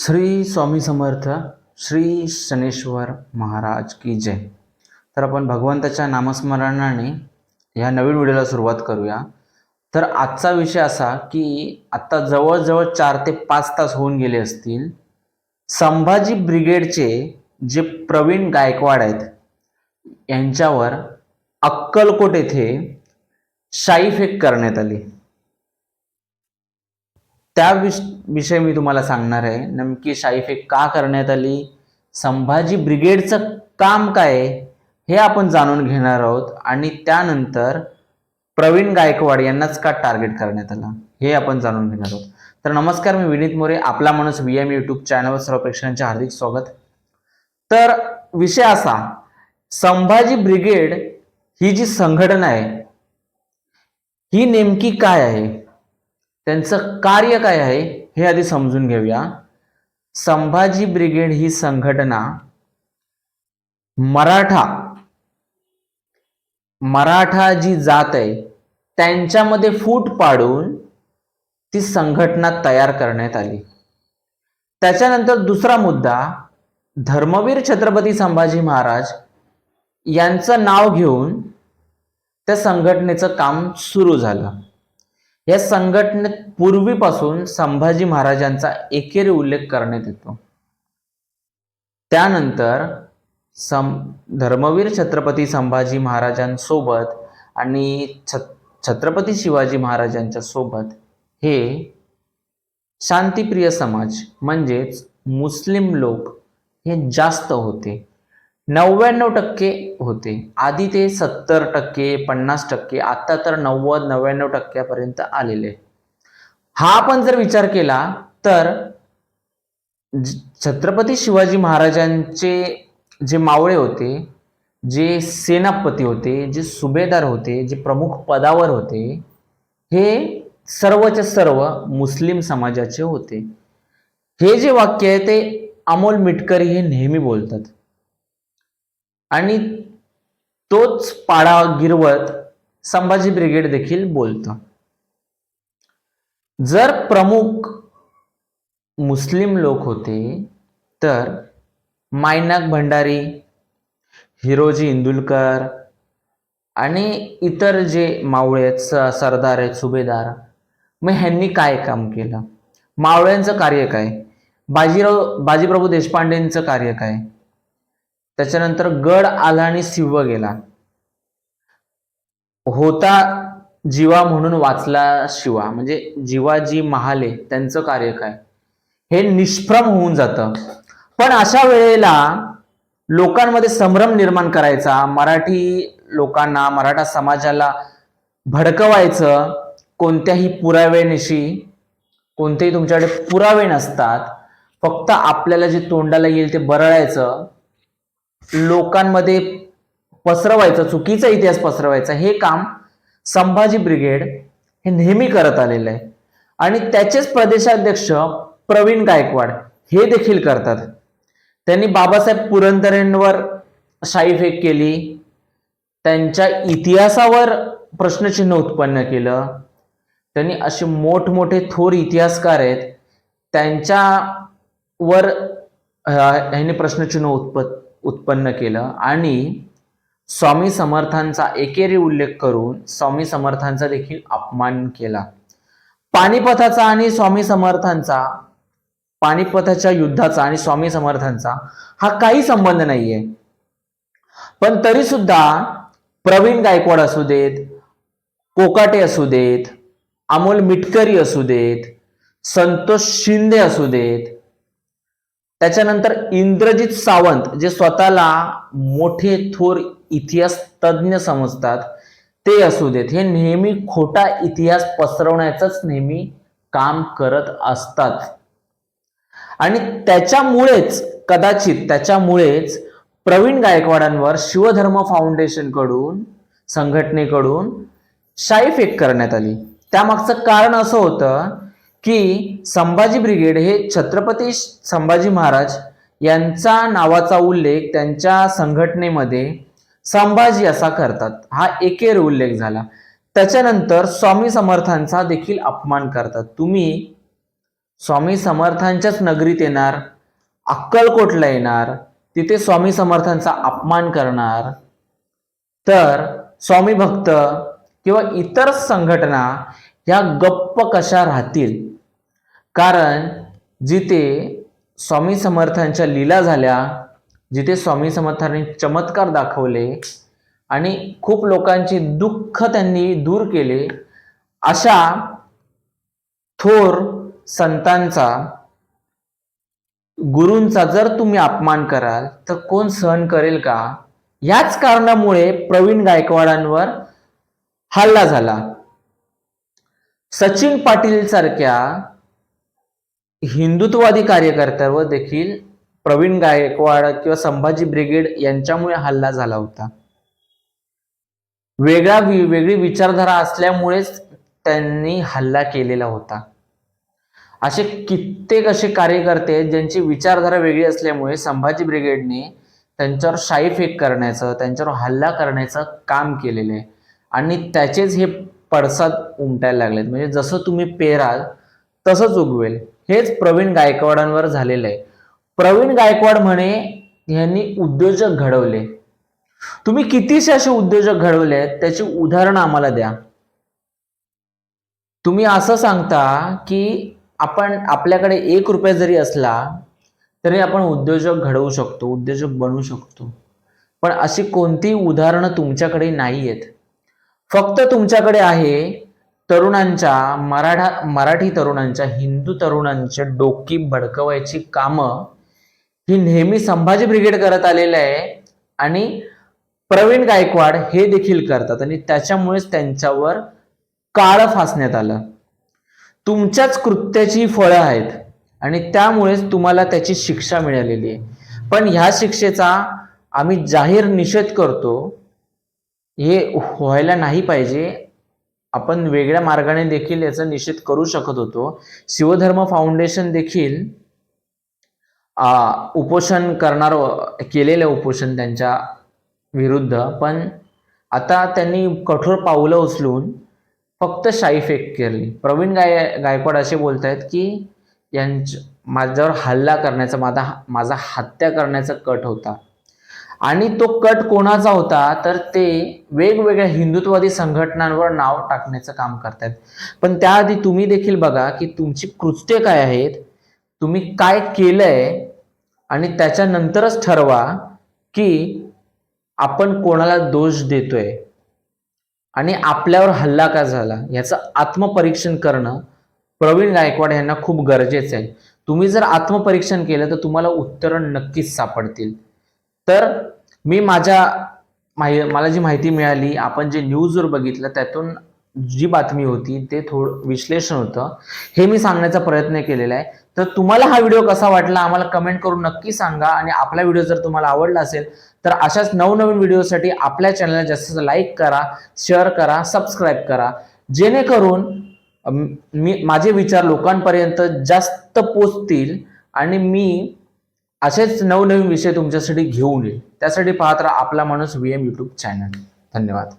श्री स्वामी समर्थ श्री शनेश्वर महाराज की जय. तर आपण भगवंताच्या नामस्मरणाने ह्या नवीन व्हिडिओला सुरुवात करूया. तर आजचा विषय असा की आत्ता जवळजवळ चार ते पाच तास होऊन गेले असतील. संभाजी ब्रिगेडचे जे प्रवीण गायकवाड आहेत यांच्यावर अक्कलकोट येथे शाईफेक करण्यात आली. त्या विष विषयी मी तुम्हाला सांगणार आहे. नेमकी शाईफेक का करण्यात आली? संभाजी ब्रिगेडचं काम काय आहे, हे आपण जाणून घेणार आहोत. आणि त्यानंतर प्रवीण गायकवाड यांनाच का टार्गेट करण्यात आलं? हे आपण जाणून घेणार आहोत. तर नमस्कार मी विनीत मोरे आपला माणूस व्ही एम युट्यूब चॅनलवर सर्व प्रेक्षकांचे हार्दिक स्वागत. तर विषय असा संभाजी ब्रिगेड ही जी संघटना आहे ही नेमकी काय आहे? त्यांचं कार्य काय आहे? हे आधी समजून घेऊया. संभाजी ब्रिगेड ही संघटना मराठा मराठा जी जात आहे त्यांच्यामध्ये फूट पाडून ती संघटना तयार करण्यात आली. त्याच्यानंतर दुसरा मुद्दा धर्मवीर छत्रपती संभाजी महाराज यांचं नाव घेऊन त्या संघटनेचं काम सुरू झालं. या संघटनेत पूर्वीपासून संभाजी महाराजांचा एकेरी उल्लेख करण्यात येतो. त्यानंतर सं धर्मवीर छत्रपती संभाजी महाराजांसोबत आणि छ छत्रपती शिवाजी महाराजांच्या सोबत हे शांतिप्रिय समाज म्हणजेच मुस्लिम लोक हे जास्त होते. नव्याण्णव टक्के होते. आधी ते सत्तर टक्के पन्नास टक्के आत्ता तर नव्वद नव्याण्णव टक्क्यापर्यंत आलेले. हा आपण जर विचार केला तर छत्रपती शिवाजी महाराजांचे जे मावळे होते जे सेनापती होते जे सुभेदार होते जे प्रमुख पदावर होते हे सर्वच्या सर्व मुस्लिम समाजाचे होते. हे जे वाक्य आहे ते अमोल मिटकरी हे नेहमी बोलतात. आणि तोच पाडा गिरवत संभाजी ब्रिगेड देखील बोलतं. जर प्रमुख मुस्लिम लोक होते तर मायनाक भंडारी हिरोजी इंदुलकर आणि इतर जे मावळे आहेत स- सरदार आहेत सुभेदार मग ह्यांनी काय काम केलं? मावळ्यांचं कार्य काय? बाजीराव बाजीप्रभू देशपांडेंचं कार्य काय? त्याच्यानंतर गड आला आणि सिंह गेला. होता जीवा म्हणून वाचला शिवा. म्हणजे जीवाजी महाले त्यांचं कार्य काय? हे निष्प्रम होऊन जातं. पण अशा वेळेला लोकांमध्ये संभ्रम निर्माण करायचा. मराठी लोकांना मराठा समाजाला भडकवायचं कोणत्याही पुराव्यानिशी. कोणतेही तुमच्याकडे पुरावे नसतात. फक्त आपल्याला जे तोंडाला येईल ते बरळायचं. लोकांमध्ये पसरवायचं चुकीचा इतिहास पसरवायचा हे काम संभाजी ब्रिगेड हे नेहमी करत आलेलं आहे. आणि त्याचेच प्रदेशाध्यक्ष प्रवीण गायकवाड हे देखील करतात. त्यांनी बाबासाहेब पुरंदरेंवर शाईफेक केली त्यांच्या इतिहासावर प्रश्नचिन्ह उत्पन्न केलं त्यांनी असे मोठमोठे थोर इतिहासकार आहेत त्यांच्यावर ह्याने प्रश्नचिन्ह उत्प उत्पन्न केलं. आणि स्वामी समर्थांचा एकेरी उल्लेख करून स्वामी समर्थांचा देखील अपमान केला. पानिपथाचा आणि स्वामी समर्थांचा पानिपथाच्या युद्धाचा आणि स्वामी समर्थांचा हा काही संबंध नाहीये. पण तरी सुद्धा प्रवीण गायकवाड असू देत कोकाटे असू देत अमोल मिटकरी असू देत संतोष शिंदे असू देत त्याच्यानंतर इंद्रजित सावंत जे स्वतःला मोठे थोर इतिहास तज्ज्ञ समजतात ते असू देत. हे नेहमी खोटा इतिहास पसरवण्याचंच नेहमी काम करत असतात. आणि त्याच्यामुळेच कदाचित त्याच्यामुळेच प्रवीण गायकवाडांवर शिवधर्म फाउंडेशनकडून संघटनेकडून शाईफेक करण्यात आली. त्यामागचं कारण असं होतं की संभाजी ब्रिगेड हे छत्रपती संभाजी महाराज यांचा नावाचा उल्लेख त्यांच्या संघटनेमध्ये संभाजी असा करतात. हा एकेर उल्लेख झाला. त्याच्यानंतर स्वामी समर्थांचा देखील अपमान करतात. तुम्ही स्वामी समर्थांच्याच नगरीत येणार अक्कलकोटला येणार तिथे स्वामी समर्थांचा अपमान करणार. तर स्वामी भक्त किंवा इतर संघटना ह्या गप्प कशा राहतील? कारण जिथे स्वामी समर्थांच्या लीला झाल्या जिथे स्वामी समर्थांनी चमत्कार दाखवले आणि खूप लोकांचे दुःख त्यांनी दूर केले अशा थोर संतांचा गुरूंचा जर तुम्ही अपमान कराल तर कोण सहन करेल का? याच कारणामुळे प्रवीण गायकवाडांवर हल्ला झाला. सचिन पाटील सारख्या हिंदुत्ववादी कार्यकर्त्यावर देखील प्रवीण गायकवाड किंवा संभाजी ब्रिगेड यांच्यामुळे हल्ला झाला होता. वेगळा वेगळी विचारधारा असल्यामुळेच त्यांनी हल्ला केलेला होता. असे कित्येक असे कार्यकर्ते आहेत ज्यांची विचारधारा वेगळी असल्यामुळे संभाजी ब्रिगेडने त्यांच्यावर शाई फेक करण्याचं त्यांच्यावर हल्ला करण्याचं काम केलेलं आहे. आणि त्याचेच हे पडसाद उमटायला लागलेत. म्हणजे जसं तुम्ही पेराल तसंच उगवेल. हेच प्रवीण गायकवाडांवर झालेलं आहे. प्रवीण गायकवाड म्हणे यांनी उद्योजक घडवले. तुम्ही कितीशे असे उद्योजक घडवले आहेत? त्याची उदाहरण आम्हाला द्या. तुम्ही असं सांगता की आपण आपल्याकडे एक रुपया जरी असला तरी आपण उद्योजक घडवू शकतो उद्योजक बनवू शकतो. पण अशी कोणतीही उदाहरणं तुमच्याकडे नाही आहेत फक्त तुमच्याकडे आहे तरुणांच्या मराठा मराठी तरुणांच्या हिंदू तरुणांच्या डोकी भडकवायची कामं ही नेहमी संभाजी ब्रिगेड करत आलेलं आहे आणि प्रवीण गायकवाड हे देखील करतात आणि त्याच्यामुळेच त्यांच्यावर काळ फासण्यात आलं. तुमच्याच कृत्याची फळं आहेत आणि त्यामुळेच तुम्हाला त्याची शिक्षा मिळालेली आहे. पण ह्या शिक्षेचा आम्ही जाहीर निषेध करतो हे व्हायला नाही पाहिजे. आपण वेगळ्या मार्गाने देखील याचा निषेध करू शकत होतो. शिवधर्म फाउंडेशन देखील उपोषण करणार केलेलं उपोषण त्यांच्या विरुद्ध. पण आता त्यांनी कठोर पावलं उचलून फक्त शाई फेक केली. प्रवीण गाय गायकवाड असे बोलत आहेत की यांच माझ्यावर हल्ला करण्याचा माझा माझा हत्या करण्याचा कट होता. आणि तो कट कोणाचा होता तर ते वेगवेगळ्या हिंदुत्ववादी संघटनांवर नाव टाकण्याचं काम करतात पण त्याआधी तुम्ही देखील बघा की तुमची कृत्य काय आहेत तुम्ही काय केलंय आणि त्याच्यानंतरच ठरवा की आपण कोणाला दोष देतोय. आणि आपल्यावर हल्ला का झाला याचं आत्मपरीक्षण करणं प्रवीण गायकवाड यांना खूप गरजेचं आहे. तुम्ही जर आत्मपरीक्षण केलं तर तुम्हाला उत्तरं नक्कीच सापडतील. तर मी माझ्या माहि मला जी माहिती मिळाली आपण जे न्यूजवर बघितलं त्यातून जी बातमी होती ते थोडं विश्लेषण होतं. हे मी सांगण्याचा प्रयत्न केलेला आहे. तर तुम्हाला हा व्हिडिओ कसा वाटला आम्हाला कमेंट करून नक्की सांगा. आणि आपला व्हिडिओ जर तुम्हाला आवडला असेल तर अशाच नवनवीन व्हिडिओसाठी आपल्या चॅनलला जास्तीत जास्त लाईक करा शेअर करा सबस्क्राईब करा. जेणेकरून मी माझे विचार लोकांपर्यंत जास्त पोचतील. आणि मी असेच नवनवीन विषय तुमच्यासाठी घेऊन येईल. त्यासाठी पाहत राहा आपला माणूस व्ही एम यूट्यूब चॅनल धन्यवाद.